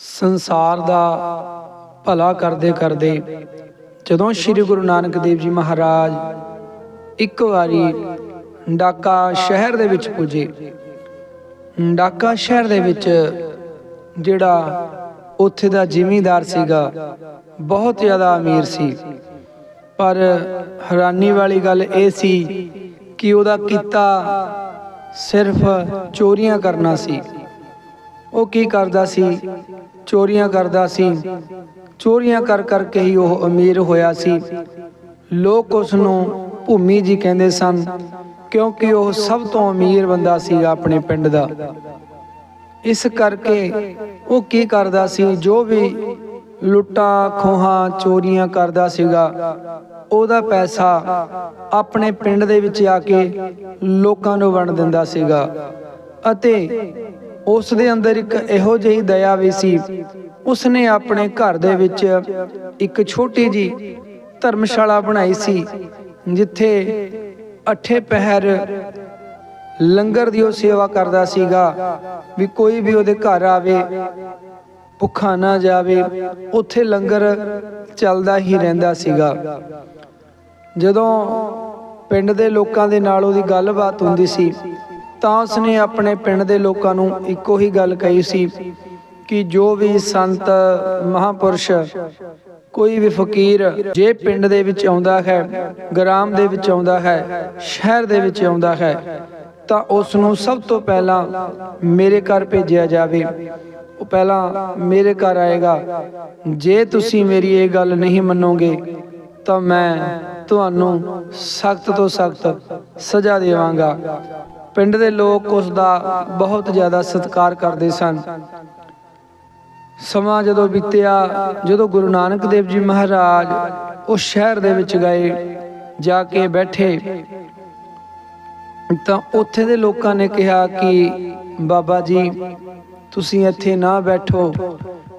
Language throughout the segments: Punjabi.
ਸੰਸਾਰ ਦਾ ਭਲਾ ਕਰਦੇ ਕਰਦੇ ਜਦੋਂ ਸ੍ਰੀ ਗੁਰੂ ਨਾਨਕ ਦੇਵ ਜੀ ਮਹਾਰਾਜ ਇੱਕ ਵਾਰੀ ਡਾਕਾ ਸ਼ਹਿਰ ਦੇ ਵਿੱਚ ਪੁੱਜੇ। ਡਾਕਾ ਸ਼ਹਿਰ ਦੇ ਵਿੱਚ ਜਿਹੜਾ ਉੱਥੇ ਦਾ ਜ਼ਿਮੀਂਦਾਰ ਸੀਗਾ, ਬਹੁਤ ਜ਼ਿਆਦਾ ਅਮੀਰ ਸੀ। ਪਰ ਹੈਰਾਨੀ ਵਾਲੀ ਗੱਲ ਇਹ ਸੀ ਕਿ ਉਹਦਾ ਕੀਤਾ ਸਿਰਫ ਚੋਰੀਆਂ ਕਰਨਾ ਸੀ। ਉਹ ਕੀ ਕਰਦਾ ਸੀ? ਚੋਰੀਆਂ ਕਰਦਾ ਸੀ। ਚੋਰੀਆਂ ਕਰ ਕਰਕੇ ਹੀ ਉਹ ਅਮੀਰ ਹੋਇਆ ਸੀ। ਲੋਕ ਉਸ ਨੂੰ ਭੂਮੀ ਜੀ ਕਹਿੰਦੇ ਸਨ, ਕਿਉਂਕਿ ਉਹ ਸਭ ਤੋਂ ਅਮੀਰ ਬੰਦਾ ਸੀ ਆਪਣੇ ਪਿੰਡ ਦਾ। ਇਸ ਕਰਕੇ ਉਹ ਕੀ ਕਰਦਾ ਸੀ? ਜੋ ਵੀ ਲੁੱਟਾਂ, ਖੋਹਾਂ, ਚੋਰੀਆਂ ਕਰਦਾ ਸੀਗਾ, ਉਹਦਾ ਪੈਸਾ ਆਪਣੇ ਪਿੰਡ ਦੇ ਵਿੱਚ ਆ ਕੇ ਲੋਕਾਂ ਨੂੰ ਵੰਡ ਦਿੰਦਾ ਸੀਗਾ ਅਤੇ ਉਸ ਦੇ ਅੰਦਰ ਇੱਕ ਇਹੋ ਜਿਹੀ ਦਇਆ ਵੀ ਸੀ। ਉਸਨੇ ਆਪਣੇ ਘਰ ਦੇ ਵਿੱਚ ਇੱਕ ਛੋਟੀ ਜੀ ਧਰਮਸ਼ਾਲਾ ਬਣਾਈ ਸੀ, ਜਿੱਥੇ ਅੱਠੇ ਪਹਿਰ ਲੰਗਰ ਦੀ ਉਹ ਸੇਵਾ ਕਰਦਾ ਸੀਗਾ ਵੀ ਕੋਈ ਵੀ ਉਹਦੇ ਘਰ ਆਵੇ, ਭੁੱਖਾ ਨਾ ਜਾਵੇ, ਉੱਥੇ ਲੰਗਰ ਚੱਲਦਾ ਹੀ ਰਹਿੰਦਾ ਸੀਗਾ। ਜਦੋਂ ਪਿੰਡ ਦੇ ਲੋਕਾਂ ਦੇ ਨਾਲ ਉਹਦੀ ਗੱਲਬਾਤ ਹੁੰਦੀ ਸੀ ਤਾਂ ਉਸਨੇ ਆਪਣੇ ਪਿੰਡ ਦੇ ਲੋਕਾਂ ਨੂੰ ਇੱਕੋ ਹੀ ਗੱਲ ਕਹੀ ਸੀ ਕਿ ਜੋ ਵੀ ਸੰਤ ਮਹਾਪੁਰਸ਼, ਕੋਈ ਵੀ ਫਕੀਰ ਜੇ ਪਿੰਡ ਦੇ ਵਿੱਚ ਆਉਂਦਾ ਹੈ, ਗ੍ਰਾਮ ਦੇ ਵਿੱਚ ਆਉਂਦਾ ਹੈ, ਸ਼ਹਿਰ ਦੇ ਵਿੱਚ ਆਉਂਦਾ ਹੈ, ਤਾਂ ਉਸ ਨੂੰ ਸਭ ਤੋਂ ਪਹਿਲਾਂ ਮੇਰੇ ਘਰ ਭੇਜਿਆ ਜਾਵੇ। ਉਹ ਪਹਿਲਾਂ ਮੇਰੇ ਘਰ ਆਏਗਾ। ਜੇ ਤੁਸੀਂ ਮੇਰੀ ਇਹ ਗੱਲ ਨਹੀਂ ਮੰਨੋਗੇ, ਤਾਂ ਮੈਂ ਤੁਹਾਨੂੰ ਸਖਤ ਤੋਂ ਸਖਤ ਸਜ਼ਾ ਦੇਵਾਂਗਾ। ਪਿੰਡ ਦੇ ਲੋਕ ਉਸ ਦਾ ਬਹੁਤ ਜ਼ਿਆਦਾ ਸਤਿਕਾਰ ਕਰਦੇ ਸਨ। ਸਮਾਂ ਜਦੋਂ ਬੀਤਿਆ, ਜਦੋਂ ਗੁਰੂ ਨਾਨਕ ਦੇਵ ਜੀ ਮਹਾਰਾਜ ਉਸ ਸ਼ਹਿਰ ਦੇ ਵਿੱਚ ਗਏ, ਜਾ ਕੇ ਬੈਠੇ, ਤਾਂ ਉੱਥੇ ਦੇ ਲੋਕਾਂ ਨੇ ਕਿਹਾ ਕਿ, ਬਾਬਾ ਜੀ, ਤੁਸੀਂ ਇੱਥੇ ਨਾ ਬੈਠੋ,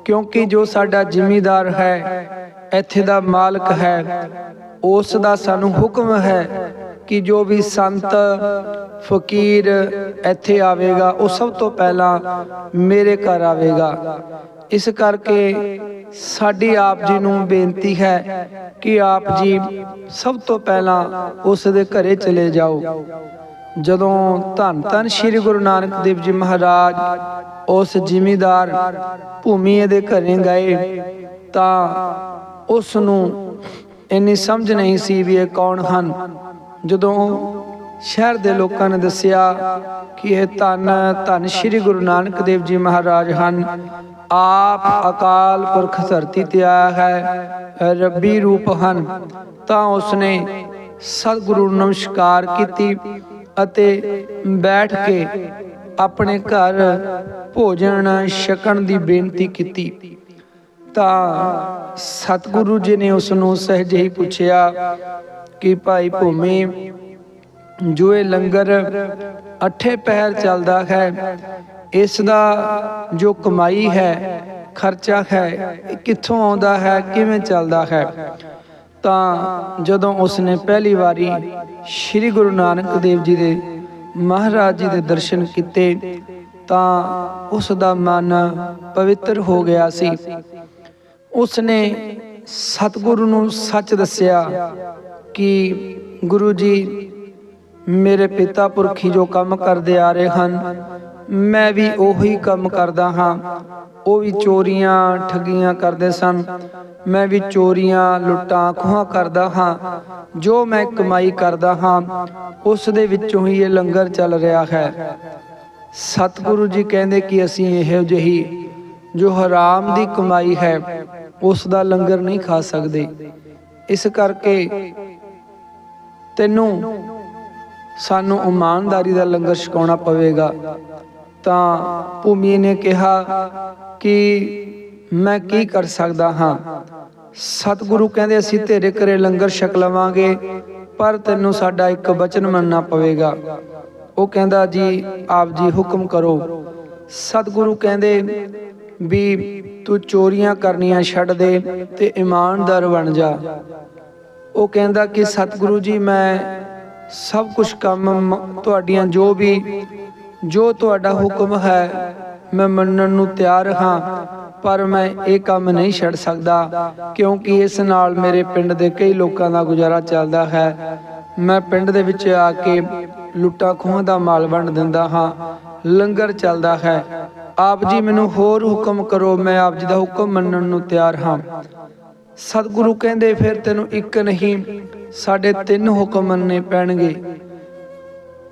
ਕਿਉਂਕਿ ਜੋ ਸਾਡਾ ਜ਼ਿਮੀਦਾਰ ਹੈ, ਇੱਥੇ ਦਾ ਮਾਲਕ ਹੈ, ਉਸ ਦਾ ਸਾਨੂੰ ਹੁਕਮ ਹੈ ਕਿ ਜੋ ਵੀ ਸੰਤ, ਫਕੀਰ ਇੱਥੇ ਆਵੇਗਾ, ਉਹ ਸਭ ਤੋਂ ਪਹਿਲਾਂ ਮੇਰੇ ਘਰ ਆਵੇਗਾ। ਇਸ ਕਰਕੇ ਸਾਡੀ ਆਪ ਜੀ ਨੂੰ ਬੇਨਤੀ ਹੈ ਕਿ ਆਪ ਜੀ ਸਭ ਤੋਂ ਪਹਿਲਾਂ ਉਸ ਦੇ ਘਰੇ ਚਲੇ ਜਾਓ। ਜਦੋਂ ਧੰਨ ਧੰਨ ਸ੍ਰੀ ਗੁਰੂ ਨਾਨਕ ਦੇਵ ਜੀ ਮਹਾਰਾਜ ਉਸ ਜ਼ਿਮੀਦਾਰ ਭੂਮੀ ਦੇ ਘਰੇ ਗਏ, ਤਾਂ ਉਸ ਨੂੰ ਇੰਨੀ ਸਮਝ ਨਹੀਂ ਸੀ ਵੀ ਇਹ ਕੌਣ ਹਨ। ਜਦੋਂ ਸ਼ਹਿਰ ਦੇ ਲੋਕਾਂ ਨੇ ਦੱਸਿਆ ਕਿ ਇਹ ਧੰਨ ਧੰਨ ਸ੍ਰੀ ਗੁਰੂ ਨਾਨਕ ਦੇਵ ਜੀ ਮਹਾਰਾਜ ਹਨ। ਆਪ ਅਕਾਲ ਪੁਰਖ ਧਰਤੀ ਤੇ ਆਇਆ ਹੈ, ਰੱਬੀ ਰੂਪ ਹਨ। ਤਾਂ ਉਸਨੇ ਸਤਿਗੁਰੂ ਨਮਸਕਾਰ ਕੀਤੀ ਅਤੇ ਬੈਠ ਕੇ ਆਪਣੇ ਘਰ ਭੋਜਨ ਛਕਣ ਦੀ ਬੇਨਤੀ ਕੀਤੀ। ਤਾਂ ਸਤਿਗੁਰੂ ਜੀ ਨੇ ਉਸ ਨੂੰ ਸਹਿਜੇ ਹੀ ਪੁੱਛਿਆ ਕਿ ਭਾਈ ਭੂਮੀ? ਜੋ ਇਹ ਲੰਗਰ ਅੱਠੇ ਪਹਿਰ ਚੱਲਦਾ ਹੈ। ਇਸ ਦਾ ਜੋ ਕਮਾਈ ਹੈ, ਖਰਚਾ ਹੈ ਕਿੱਥੋਂ ਆਉਂਦਾ ਹੈ, ਕਿਵੇਂ ਚੱਲਦਾ ਹੈ? ਤਾਂ ਜਦੋਂ ਉਸਨੇ ਪਹਿਲੀ ਵਾਰੀ ਸ੍ਰੀ ਗੁਰੂ ਨਾਨਕ ਦੇਵ ਜੀ ਦੇ ਮਹਾਰਾਜ ਜੀ ਦੇ ਦਰਸ਼ਨ ਕੀਤੇ, ਤਾਂ ਉਸ ਦਾ ਮਨ ਪਵਿੱਤਰ ਹੋ ਗਿਆ ਸੀ। ਉਸਨੇ ਸਤਿਗੁਰੂ ਨੂੰ ਸੱਚ ਦੱਸਿਆ ਕਿ ਗੁਰੂ ਜੀ ਮੇਰੇ ਪਿਤਾ ਪੁਰਖੀ ਜੋ ਕੰਮ ਕਰਦੇ ਆ ਰਹੇ ਹਨ, ਮੈਂ ਵੀ ਉਹੀ ਕੰਮ ਕਰਦਾ ਹਾਂ। ਉਹ ਵੀ ਚੋਰੀਆਂ, ਠੱਗੀਆਂ ਕਰਦੇ ਸਨ। ਮੈਂ ਵੀ ਚੋਰੀਆਂ, ਲੁੱਟਾਂ, ਖੋਹਾਂ ਕਰਦਾ ਹਾਂ। ਜੋ ਮੈਂ ਕਮਾਈ ਕਰਦਾ ਹਾਂ, ਉਸ ਦੇ ਵਿੱਚੋਂ ਹੀ ਇਹ ਲੰਗਰ ਚੱਲ ਰਿਹਾ ਹੈ। ਸਤਿਗੁਰੂ ਜੀ ਕਹਿੰਦੇ ਕਿ ਅਸੀਂ ਇਹੋ ਜਿਹੀ ਜੋ ਹਰਾਮ ਦੀ ਕਮਾਈ ਹੈ, ਉਸ ਦਾ ਲੰਗਰ ਨਹੀਂ ਖਾ ਸਕਦੇ। ਇਸ ਕਰਕੇ ਤੈਨੂੰ ਸਾਨੂੰ ਇਮਾਨਦਾਰੀ ਦਾ ਲੰਗਰ ਛਕਾਉਣਾ ਪਵੇਗਾ। ਤਾਂ ਭੂਮੀ ਨੇ ਕਿਹਾ ਕਿ ਮੈਂ ਕੀ ਕਰ ਸਕਦਾ ਹਾਂ? ਸਤਿਗੁਰੂ ਕਹਿੰਦੇ, ਅਸੀਂ ਤੇਰੇ ਘਰੇ ਲੰਗਰ ਛਕ ਲਵਾਂਗੇ, ਪਰ ਤੈਨੂੰ ਸਾਡਾ ਇੱਕ ਬਚਨ ਮੰਨਣਾ ਪਵੇਗਾ। ਉਹ ਕਹਿੰਦਾ, ਜੀ, ਆਪ ਜੀ ਹੁਕਮ ਕਰੋ। ਸਤਿਗੁਰੂ ਕਹਿੰਦੇ, ਵੀ ਤੂੰ ਚੋਰੀਆਂ ਕਰਨੀਆਂ ਛੱਡ ਦੇ ਤੇ ਇਮਾਨਦਾਰ ਬਣ ਜਾ। ਉਹ ਕਹਿੰਦਾ ਕਿ ਸਤਿਗੁਰੂ ਜੀ, ਮੈਂ ਸਭ ਕੁਝ ਕੰਮ ਤੁਹਾਡੀਆਂ ਜੋ ਵੀ, ਜੋ ਤੁਹਾਡਾ ਹੁਕਮ ਹੈ, ਮੈਂ ਮੰਨਣ ਨੂੰ ਤਿਆਰ ਹਾਂ, ਪਰ ਮੈਂ ਇਹ ਕੰਮ ਨਹੀਂ ਛੱਡ ਸਕਦਾ, ਕਿਉਂਕਿ ਇਸ ਨਾਲ ਮੇਰੇ ਪਿੰਡ ਦੇ ਕਈ ਲੋਕਾਂ ਦਾ ਗੁਜ਼ਾਰਾ ਚੱਲਦਾ ਹੈ। ਮੈਂ ਪਿੰਡ ਦੇ ਵਿੱਚ ਆ ਕੇ ਲੁੱਟਾਂ ਖੋਹਾਂ ਦਾ ਮਾਲ ਵੰਡ ਦਿੰਦਾ ਹਾਂ, ਲੰਗਰ ਚੱਲਦਾ ਹੈ। ਆਪ ਜੀ ਮੈਨੂੰ ਹੋਰ ਹੁਕਮ ਕਰੋ, ਮੈਂ ਆਪ ਜੀ ਦਾ ਹੁਕਮ ਮੰਨਣ ਨੂੰ ਤਿਆਰ ਹਾਂ। ਸਤਿਗੁਰੂ ਕਹਿੰਦੇ, ਫਿਰ ਤੈਨੂੰ ਇੱਕ ਨਹੀਂ, ਸਾਡੇ ਤਿੰਨ ਹੁਕਮ ਮੰਨਣੇ ਪੈਣਗੇ।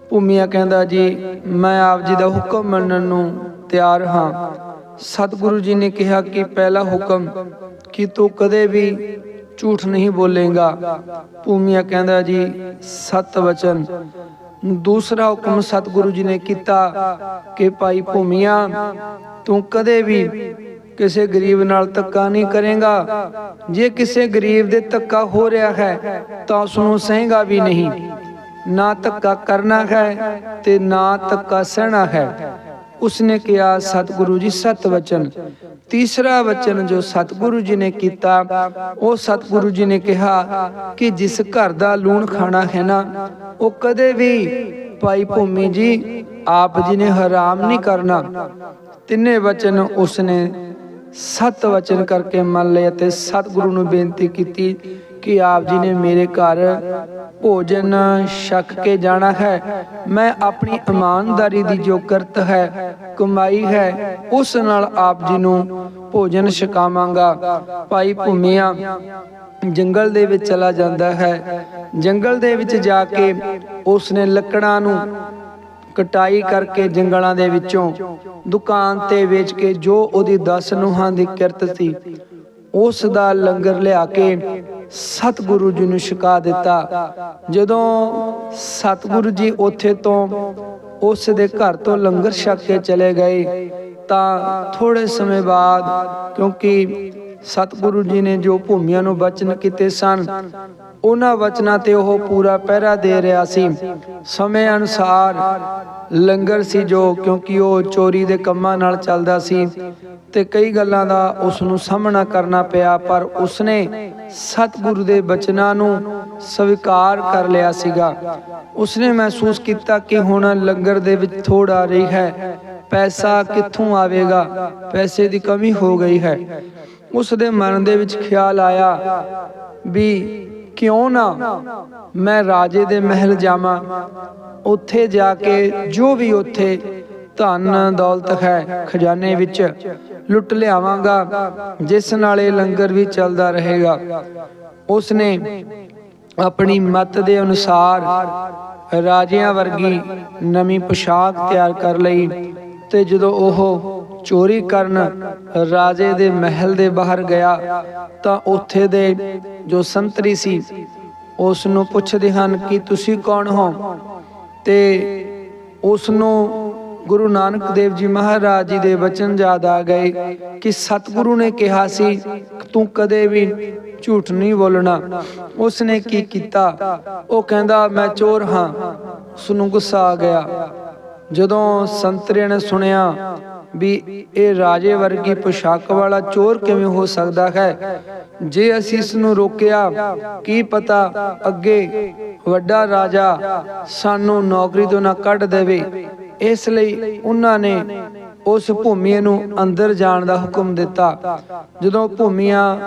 ਭੂਮੀਆ ਕਹਿੰਦਾ, ਜੀ, ਮੈਂ ਆਪ ਜੀ ਦਾ ਹੁਕਮ ਮੰਨਣ ਨੂੰ ਤਿਆਰ ਹਾਂ। ਸਤਿਗੁਰੂ ਜੀ ਨੇ ਕਿਹਾ ਕਿ ਪਹਿਲਾ ਹੁਕਮ ਕਿ ਤੂੰ ਕਦੇ ਵੀ ਝੂਠ ਨਹੀਂ ਬੋਲੇਗਾ। ਭੂਮੀਆ ਕਹਿੰਦਾ, ਜੀ, ਸਤ ਵਚਨ। ਦੂਸਰਾ ਹੁਕਮ ਸਤਿਗੁਰੂ ਜੀ ਨੇ ਕੀਤਾ ਕਿ, ਭਾਈ ਭੂਮੀਆ, ਤੂੰ ਕਦੇ ਵੀ ਕਿਸੇ ਗਰੀਬ ਨਾਲ ਧੱਕਾ ਨਹੀਂ ਕਰੇਗਾ। ਜੇ ਕਿਸੇ ਗਰੀਬ ਦੇ ਧੱਕਾ ਹੋ ਰਿਹਾ ਹੈ, ਤਾਂ ਉਸ ਨੂੰ ਸਹੇਗਾ ਵੀ ਨਹੀਂ। ਨਾ ਧੱਕਾ ਕਰਨਾ ਹੈ ਤੇ ਨਾ ਧੱਕਾ ਸਹਿਣਾ ਹੈ। ਉਸਨੇ ਕਿਹਾ, ਸਤਿਗੁਰੂ ਜੀ ਸਤ ਵਚਨ ਤੀਸਰਾ ਵਚਨ ਜੋ ਸਤਿਗੁਰੂ ਜੀ ਨੇ ਕੀਤਾ, ਉਹ ਸਤਿਗੁਰੂ ਜੀ ਨੇ ਕਿਹਾ ਕਿ ਜਿਸ ਘਰ ਦਾ ਲੂਣ ਖਾਣਾ ਹੈ ਨਾ, ਉਹ ਕਦੇ ਵੀ ਭਾਈ ਭੂਮੀ ਜੀ, ਆਪ ਜੀ ਨੇ ਹਰਾਮ ਨਹੀਂ ਕਰਨਾ। ਤਿੰਨੇ ਵਚਨ ਉਸਨੇ ਸਤ ਵਚਨ ਕਰਕੇ ਮੰਨ ਲਏ ਤੇ ਸਤਿਗੁਰੂ ਨੂੰ ਬੇਨਤੀ ਕੀਤੀ ਕਿ ਆਪ ਜੀ ਨੇ ਮੇਰੇ ਘਰ ਭੋਜਨ ਛਕ ਕੇ ਜਾਣਾ ਹੈ। ਮੈਂ ਆਪਣੀ ਇਮਾਨਦਾਰੀ ਦੀ ਜੋ ਕਰਤ ਹੈ, ਕਮਾਈ ਹੈ, ਉਸ ਨਾਲ ਆਪ ਜੀ ਨੂੰ ਭੋਜਨ ਛਕਾਵਾਂਗਾ। ਭਾਈ ਭੂਮੀਆਂ, ਜੰਗਲ ਦੇ ਵਿੱਚ ਚਲਾ ਜਾਂਦਾ ਹੈ। ਜੰਗਲ ਦੇ ਵਿੱਚ ਜਾ ਕੇ ਉਸਨੇ ਲੱਕੜਾਂ ਨੂੰ ਕਟਾਈ ਕਰਕੇ ਜੰਗਲਾਂ ਦੇ ਵਿੱਚੋਂ ਦੁਕਾਨ ਤੇ ਵੇਚ ਕੇ ਜੋ ਉਹਦੀ 10 ਨੂਹਾਂ ਦੀ ਕਿਰਤ ਸੀ, ਉਸ ਦਾ ਲੰਗਰ ਲਿਆ ਕੇ ਸਤਿਗੁਰੂ ਜੀ ਨੂੰ ਛਕਾ ਦਿੱਤਾ। ਜਦੋਂ ਸਤਿਗੁਰੂ ਜੀ ਉੱਥੇ ਤੋਂ ਉਸ ਦੇ ਘਰ ਤੋਂ ਲੰਗਰ ਛਕ ਕੇ ਚਲੇ ਗਏ, ਤਾਂ ਥੋੜੇ ਸਮੇਂ ਬਾਅਦ ਕਿਉਂਕਿ ਸਤਿਗੁਰੂ ਜੀ ਨੇ ਜੋ ਭੂਮੀਆਂ ਨੂੰ ਬਚਨ ਕੀਤੇ ਸਨ, ਉਹਨਾਂ ਵਚਨਾਂ ਤੇ ਉਹ ਪੂਰਾ ਪਹਿਰਾ ਦੇ ਰਿਹਾ ਸੀ। ਸਮੇਂ ਅਨੁਸਾਰ ਲੰਗਰ ਸੀ ਜੋ ਕਿਉਂਕਿ ਉਹ ਚੋਰੀ ਦੇ ਕੰਮਾਂ ਨਾਲ ਚੱਲਦਾ ਸੀ ਤੇ ਕਈ ਗੱਲਾਂ ਦਾ ਉਸ ਨੂੰ ਸਾਹਮਣਾ ਕਰਨਾ ਪਿਆ, ਪਰ ਉਸਨੇ ਸਤਿਗੁਰੂ ਦੇ ਬਚਨਾਂ ਨੂੰ ਸਵੀਕਾਰ ਕਰ ਲਿਆ ਸੀਗਾ। ਉਸਨੇ ਮਹਿਸੂਸ ਕੀਤਾ ਕਿ ਹੁਣ ਲੰਗਰ ਦੇ ਵਿੱਚ ਥੋੜ ਆ ਰਹੀ ਹੈ, ਪੈਸਾ ਕਿੱਥੋਂ ਆਵੇਗਾ? ਪੈਸੇ ਦੀ ਕਮੀ ਹੋ ਗਈ ਹੈ। ਉਸ ਦੇ ਮਨ ਦੇ ਵਿੱਚ ਖਿਆਲ ਆਇਆ ਵੀ ਕਿਉਂ ਨਾ ਮੈਂ ਰਾਜੇ ਦੇ ਮਹਿਲ ਜਾਵਾਂ। ਉੱਥੇ ਜਾ ਕੇ ਜੋ ਵੀ ਉੱਥੇ ਧਨ, ਦੌਲਤ ਹੈ, ਖਜ਼ਾਨੇ ਵਿੱਚ ਲੁੱਟ ਲਿਆਵਾਂਗਾ, ਜਿਸ ਨਾਲ ਇਹ ਲੰਗਰ ਵੀ ਚੱਲਦਾ ਰਹੇਗਾ। ਉਸ ਨੇ ਆਪਣੀ ਮਤ ਦੇ ਅਨੁਸਾਰ ਰਾਜਿਆਂ ਵਰਗੀ ਨਵੀਂ ਪੋਸ਼ਾਕ ਤਿਆਰ ਕਰ ਲਈ ਤੇ ਜਦੋਂ ਉਹ ਚੋਰੀ ਕਰਨ ਰਾਜੇ ਦੇ ਮਹਿਲ ਦੇ ਬਾਹਰ ਗਿਆ ਤਾਂ ਉੱਥੇ ਦੇ ਜੋ ਸੰਤਰੀ ਸੀ ਉਸ ਨੂੰ ਪੁੱਛਦੇ ਹਨ ਕਿ ਤੁਸੀਂ ਕੌਣ ਹੋ? ਤੇ ਉਸ ਨੂੰ ਗੁਰੂ ਨਾਨਕ ਦੇਵ ਜੀ ਮਹਾਰਾਜ ਜੀ ਦੇ ਬਚਨ ਯਾਦ ਆ ਗਏ ਕਿ ਸਤਿਗੁਰੂ ਨੇ ਕਿਹਾ ਸੀ, ਤੂੰ ਕਦੇ ਵੀ ਝੂਠ ਨਹੀਂ ਬੋਲਣਾ। ਉਸ ਨੇ ਕੀ ਕੀਤਾ? ਉਹ ਕਹਿੰਦਾ, ਮੈਂ ਚੋਰ ਹਾਂ। ਉਸ ਨੂੰ ਗੁੱਸਾ ਆ ਗਿਆ। ਜਦੋਂ ਸੰਤਰੇ ਨੇ ਸੁਣਿਆ ਵੀ ਇਹ ਰਾਜੇ ਵਰਗੀ ਪੋਸ਼ਾਕ ਵਾਲਾ ਚੋਰ ਕਿਵੇਂ ਹੋ ਸਕਦਾ ਹੈ? ਜੇ ਅਸੀਂ ਇਸ ਨੂੰ ਰੋਕਿਆ, ਕੀ ਪਤਾ ਅੱਗੇ ਵੱਡਾ ਰਾਜਾ ਸਾਨੂੰ ਨੌਕਰੀ ਤੋਂ ਨਾ ਕੱਢ ਦੇਵੇ। ਇਸ ਲਈ ਉਹਨਾਂ ਨੇ ਉਸ ਭੂਮੀ ਨੂੰ ਅੰਦਰ ਜਾਣ ਦਾ ਹੁਕਮ ਦਿੱਤਾ। ਜਦੋਂ ਭੂਮੀਆਂ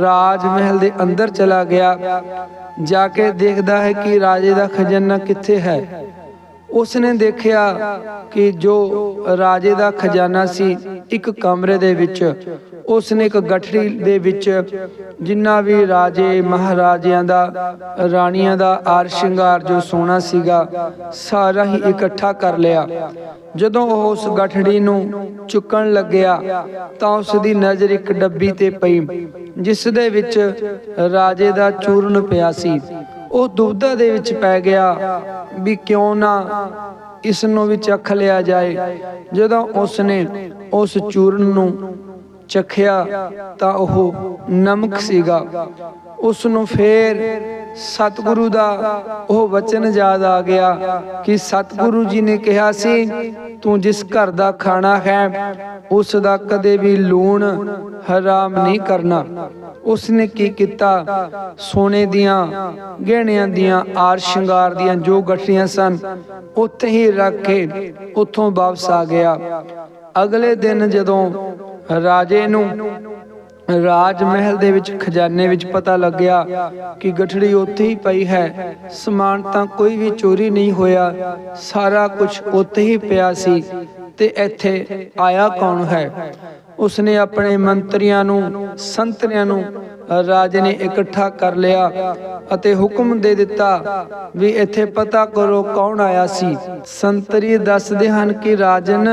ਰਾਜ ਮਹਿਲ ਦੇ ਅੰਦਰ ਚਲਾ ਗਿਆ, ਜਾ ਕੇ ਦੇਖਦਾ ਹੈ ਕਿ ਰਾਜੇ ਦਾ ਖਜ਼ਾਨਾ ਕਿੱਥੇ ਹੈ। ਉਸਨੇ ਦੇਖਿਆ ਕਿ ਜੋ ਰਾਜੇ ਦਾ ਖਜ਼ਾਨਾ ਸੀ ਇੱਕ ਕਮਰੇ ਦੇ ਵਿੱਚ, ਉਸਨੇ ਇੱਕ ਗਠੜੀ ਦੇ ਵਿੱਚ, ਜਿੰਨਾ ਵੀ ਰਾਜੇ ਮਹਾਰਾਜਿਆਂ ਦਾ, ਰਾਣੀਆਂ ਦਾ ਆਰ ਸ਼ਿੰਗਾਰ ਜੋ ਸੋਨਾ ਸੀਗਾ, ਸਾਰਾ ਹੀ ਇਕੱਠਾ ਕਰ ਲਿਆ। ਜਦੋਂ ਉਹ ਉਸ ਗਠੜੀ ਨੂੰ ਚੁੱਕਣ ਲੱਗਿਆ, ਤਾਂ ਉਸ ਦੀ ਨਜ਼ਰ ਇੱਕ ਡੱਬੀ ਤੇ ਪਈ, ਜਿਸ ਦੇ ਵਿੱਚ ਰਾਜੇ ਦਾ ਚੂਰਨ ਪਿਆ ਸੀ। ਉਹ ਦੁਬਦਾ ਦੇ ਵਿੱਚ ਪੈ ਗਿਆ ਵੀ ਕਿਉਂ ਨਾ ਇਸ ਨੂੰ ਵੀ ਚੱਖ ਲਿਆ ਜਾਏ। ਜਦੋਂ ਉਸਨੇ ਉਸ ਚੂਰਨ ਨੂੰ ਚਖਿਆ ਤਾਂ ਉਹ ਨਮਕ ਸੀਗਾ। ਉਸ ਨੂੰ ਫੇਰ ਸਤਿਗੁਰੂ ਦਾ ਉਹ ਵਚਨ ਯਾਦ ਆ ਗਿਆ ਕਿ ਸਤਿਗੁਰੂ ਜੀ ਨੇ ਕਿਹਾ ਸੀ, ਤੂੰ ਜਿਸ ਘਰ ਦਾ ਖਾਣਾ ਹੈ, ਉਸ ਦਾ ਕਦੇ ਵੀ ਲੂਣ ਹਰਾਮ ਨਹੀਂ ਕਰਨਾ। ਉਸ ਨੇ ਕੀ ਕੀਤਾ? ਸੋਨੇ ਦੀਆਂ ਗਹਿਣਿਆਂ ਦੀਆਂ ਆਰ ਸ਼ਿੰਗਾਰ ਦੀਆਂ ਜੋ ਗੱਠੀਆਂ ਸਨ, ਉੱਥੇ ਹੀ ਰੱਖ ਕੇ ਉੱਥੋਂ ਵਾਪਸ ਆ ਗਿਆ। ਅਗਲੇ ਦਿਨ ਜਦੋਂ ਰਾਜੇ ਨੂੰ ਰਾਜ ਮਹਿਲ ਦੇ ਵਿੱਚ, ਖਜ਼ਾਨੇ ਵਿੱਚ ਪਤਾ ਲੱਗਿਆ ਕਿ ਗਠੜੀ ਉੱਥੇ ਹੀ ਪਈ ਹੈ, ਸਮਾਨ ਤਾਂ ਕੋਈ ਵੀ ਚੋਰੀ ਨਹੀਂ ਹੋਇਆ, ਸਾਰਾ ਕੁਝ ਉੱਥੇ ਹੀ ਪਿਆ ਸੀ ਤੇ ਇੱਥੇ ਆਇਆ ਕੌਣ ਹੈ? ਉਸਨੇ ਆਪਣੇ ਮੰਤਰੀਆਂ ਨੂੰ, ਸੰਤਰਿਆਂ ਨੂੰ, ਰਾਜੇ ਨੇ ਇਕੱਠਾ ਕਰ ਲਿਆ ਅਤੇ ਹੁਕਮ ਦੇ ਦਿੱਤਾ ਵੀ ਇੱਥੇ ਪਤਾ ਕਰੋ ਕੌਣ ਆਇਆ ਸੀ। ਸੰਤਰੀ ਦੱਸਦੇ ਹਨ ਕਿ ਰਾਜਨ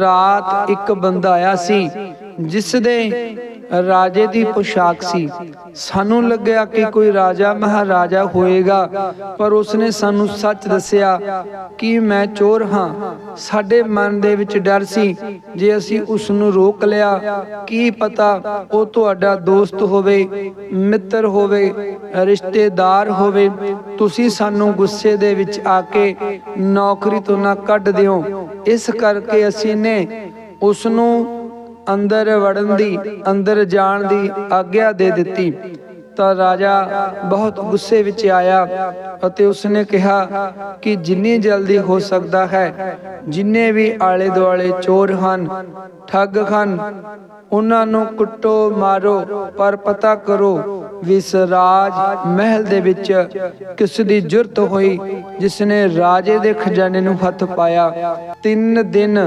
ਰਾਤ ਇੱਕ ਬੰਦਾ ਆਇਆ ਸੀ ਜਿਸ ਦੇ ਰਾਜੇ ਦੀ ਪੋਸ਼ਾਕ ਸੀ। ਸਾਨੂੰ ਲੱਗਿਆ ਕਿ ਕੋਈ ਰਾਜਾ ਮਹਾਰਾਜਾ ਹੋਏਗਾ, ਪਰ ਉਸਨੇ ਸਾਨੂੰ ਸੱਚ ਦੱਸਿਆ ਕਿ ਮੈਂ ਚੋਰ ਹਾਂ। ਸਾਡੇ ਮਨ ਦੇ ਵਿੱਚ ਡਰ ਸੀ ਜੇ ਅਸੀਂ ਉਸ ਨੂੰ ਰੋਕ ਲਿਆ। ਕੀ ਪਤਾ ਉਹ ਤੁਹਾਡਾ ਦੋਸਤ ਹੋਵੇ, ਮਿੱਤਰ ਹੋਵੇ, ਰਿਸ਼ਤੇਦਾਰ ਹੋਵੇ। ਤੁਸੀਂ ਸਾਨੂੰ ਗੁੱਸੇ ਦੇ ਵਿੱਚ ਆ ਕੇ ਨੌਕਰੀ ਤੋਂ ਨਾ ਕੱਢ ਦਿਓ। ਇਸ ਕਰਕੇ ਅਸੀਂ ਨੇ ਉਸ ਨੂੰ ਅੰਦਰ ਵੜਨ ਦੀ, ਅੰਦਰ ਜਾਣ ਦੀ ਆਗਿਆ ਦੇ ਦਿੱਤੀ। ਤਾਂ ਰਾਜਾ ਬਹੁਤ ਗੁੱਸੇ ਵਿੱਚ ਆਇਆ ਅਤੇ ਉਸਨੇ ਕਿਹਾ ਕਿ ਜਿੰਨੀ ਜਲਦੀ ਹੋ ਸਕਦਾ ਹੈ, ਜਿੰਨੇ ਵੀ ਆਲੇ ਦੁਆਲੇ ਚੋਰ ਹਨ, ਠੱਗ ਹਨ, ਉਹਨਾਂ ਨੂੰ ਕੁੱਟੋ, ਮਾਰੋ, ਪਰ ਪਤਾ ਕਰੋ ਵੀ ਮਹਿਲ ਦੇ ਵਿੱਚ ਕਿਸ ਦੀ ਜੁਰਤ ਹੋਈ ਜਿਸ ਨੇ ਰਾਜੇ ਦੇ ਖਜ਼ਾਨੇ ਨੂੰ ਹੱਥ ਪਾਇਆ। ਤਿੰਨ ਦਿਨ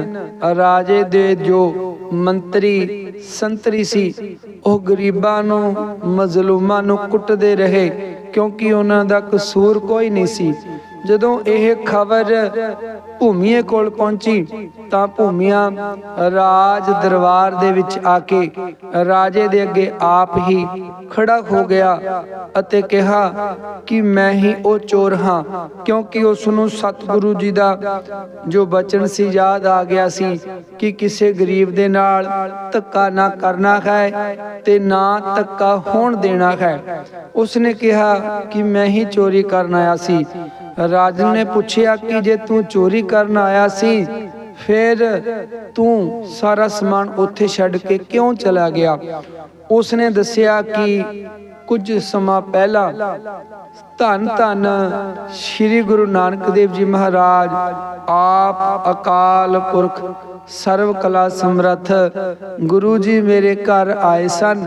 ਰਾਜੇ ਦੇ ਜੋ ਮੰਤਰੀ, ਸੰਤਰੀ ਸੀ, ਉਹ ਗਰੀਬਾਂ ਨੂੰ, ਮਜ਼ਲੂਮਾਂ ਨੂੰ ਕੁੱਟਦੇ ਰਹੇ, ਕਿਉਂਕਿ ਉਹਨਾਂ ਦਾ ਕਸੂਰ ਕੋਈ ਨਹੀਂ ਸੀ। ਜਦੋਂ ਇਹ ਖਬਰ ਭੂਮੀਏ ਕੋਲ ਪਹੁੰਚੀ ਤਾਂ ਭੂਮੀਆ ਰਾਜ ਦਰਬਾਰ ਦੇ ਵਿੱਚ ਆ ਕੇ ਰਾਜੇ ਦੇ ਅੱਗੇ ਆਪ ਹੀ ਖੜਾ ਹੋ ਗਿਆ ਅਤੇ ਕਿਹਾ ਕਿ ਮੈਂ ਹੀ ਉਹ ਚੋਰ ਹਾਂ, ਕਿਉਂਕਿ ਉਸ ਨੂੰ ਸਤਿਗੁਰੂ ਜੀ ਦਾ ਜੋ ਬਚਨ ਸੀ ਯਾਦ ਆ ਗਿਆ ਸੀ ਕਿ ਕਿਸੇ ਗਰੀਬ ਦੇ ਨਾਲ ਧੱਕਾ ਨਾ ਕਰਨਾ ਹੈ ਤੇ ਨਾ ਧੱਕਾ ਹੋਣ ਦੇਣਾ ਹੈ। ਉਸਨੇ ਕਿਹਾ ਕਿ ਮੈਂ ਹੀ ਚੋਰੀ ਕਰਨ ਆਇਆ ਸੀ। ਰਾਜਨ ਨੇ ਪੁੱਛਿਆ ਕਿ ਜੇ ਤੂੰ ਚੋਰੀ ਕਰਨ ਆਇਆ ਸੀ। ਫਿਰ ਤੂੰ ਸਾਰਾ ਸਮਾਨ ਉੱਥੇ ਛੱਡ ਕੇ ਕਿਉਂ ਚਲਾ ਗਿਆ? ਉਸਨੇ ਦੱਸਿਆ ਕਿ ਕੁਝ ਸਮਾਂ ਪਹਿਲਾਂ ਧੰਨ ਧੰਨ ਸ੍ਰੀ ਗੁਰੂ ਨਾਨਕ ਦੇਵ ਜੀ ਮਹਾਰਾਜ, ਆਪ ਅਕਾਲ ਪੁਰਖ ਸਰਵ ਕਲਾ ਸਮਰੱਥ ਗੁਰੂ ਜੀ ਮੇਰੇ ਘਰ ਆਏ ਸਨ।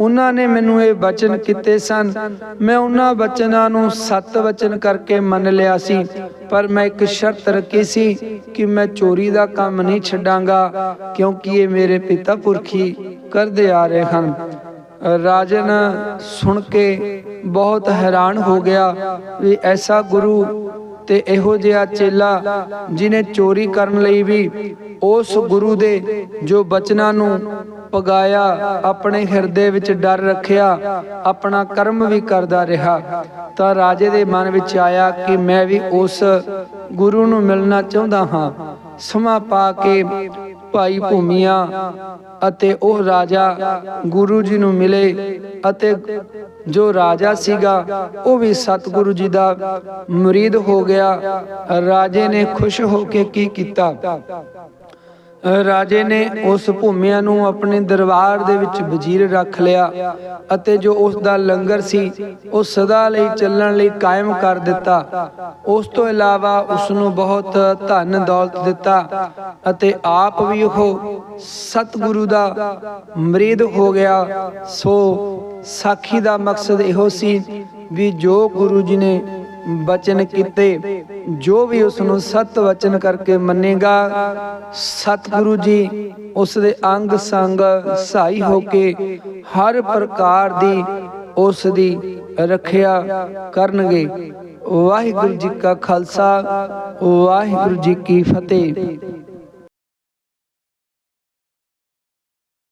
ਉਹਨਾਂ ਨੇ ਮੈਨੂੰ ਇਹ ਬਚਨ ਕੀਤੇ ਸਨ। ਮੈਂ ਉਹਨਾਂ ਬਚਨਾਂ ਨੂੰ ਸਤ ਵਚਨ ਕਰਕੇ ਮੰਨ ਲਿਆ ਸੀ, ਪਰ ਮੈਂ ਇੱਕ ਸ਼ਰਤ ਰੱਖੀ ਸੀ ਕਿ ਮੈਂ ਚੋਰੀ ਦਾ ਕੰਮ ਨਹੀਂ ਛੱਡਾਂਗਾ, ਕਿਉਂਕਿ ਇਹ ਮੇਰੇ ਪਿਤਾ ਪੁਰਖੀ ਕਰਦੇ ਆ ਰਹੇ ਹਨ। ਰਾਜਨ ਸੁਣ ਕੇ ਬਹੁਤ ਹੈਰਾਨ ਹੋ ਗਿਆ ਵੀ ਐਸਾ ਗੁਰੂ ਤੇ ਇਹੋ ਜਿਹਾ ਚੇਲਾ ਜਿਨੇ ਚੋਰੀ ਕਰਨ ਲਈ ਵੀ ਉਸ ਗੁਰੂ ਦੇ ਜੋ ਬਚਨਾਂ ਨੂੰ ਪਗਾਇਆ, ਆਪਣੇ ਹਿਰਦੇ ਵਿੱਚ ਡਰ ਰੱਖਿਆ, ਆਪਣਾ ਕਰਮ ਵੀ ਕਰਦਾ ਰਿਹਾ। ਤਾਂ ਰਾਜੇ ਦੇ ਮਨ ਵਿੱਚ ਆਇਆ ਕਿ ਮੈਂ ਵੀ ਉਸ ਗੁਰੂ ਨੂੰ ਮਿਲਣਾ ਚਾਹੁੰਦਾ ਹਾਂ। ਸਮਾਂ ਪਾ ਕੇ ਭਾਈ ਭੂਮੀਆਂ ਅਤੇ ਉਹ ਰਾਜਾ ਗੁਰੂ ਜੀ ਨੂੰ ਮਿਲੇ ਅਤੇ ਜੋ ਰਾਜਾ ਸੀਗਾ, ਉਹ ਵੀ ਸਤਿਗੁਰੂ ਜੀ ਦਾ ਮੁਰੀਦ ਹੋ ਗਿਆ। ਰਾਜੇ ਨੇ ਖੁਸ਼ ਹੋ ਕੇ ਕੀ ਕੀਤਾ? ਰਾਜੇ ਨੇ ਉਸ ਭੂਮਿਆ ਨੂੰ ਆਪਣੇ ਦਰਬਾਰ ਦੇ ਵਿੱਚ ਵਜ਼ੀਰ ਰੱਖ ਲਿਆ ਅਤੇ ਜੋ ਉਸ ਦਾ ਲੰਗਰ ਸੀ, ਉਹ ਸਦਾ ਲਈ ਚੱਲਣ ਲਈ ਕਾਇਮ ਕਰ ਦਿੱਤਾ। ਉਸ ਤੋਂ ਇਲਾਵਾ ਉਸ ਨੂੰ ਬਹੁਤ ਧਨ ਦੌਲਤ ਦਿੱਤਾ ਅਤੇ ਆਪ ਵੀ ਉਹ ਸਤਿਗੁਰੂ ਦਾ ਮਰੀਦ ਹੋ ਗਿਆ। ਸੋ ਸਾਖੀ ਦਾ ਮਕਸਦ ਇਹੋ ਸੀ ਵੀ ਜੋ ਗੁਰੂ ਜੀ ਨੇ ਬਚਨ ਕੀਤੇ ਜੋ ਵੀ ਉਸ ਨੂੰ ਸਤ ਵਚਨ ਕਰਕੇ ਮੰਨੇਗਾ, ਸਤਿਗੁਰੂ ਜੀ ਉਸ ਦੇ ਅੰਗ ਸੰਗ ਸਹਾਈ ਹੋ ਕੇ ਹਰ ਪ੍ਰਕਾਰ ਦੀ ਉਸ ਦੀ ਰੱਖਿਆ ਕਰਨਗੇ। ਵਾਹਿਗੁਰੂ ਜੀ ਕਾ ਖਾਲਸਾ, ਵਾਹਿਗੁਰੂ ਜੀ ਕੀ ਫਤਿਹ।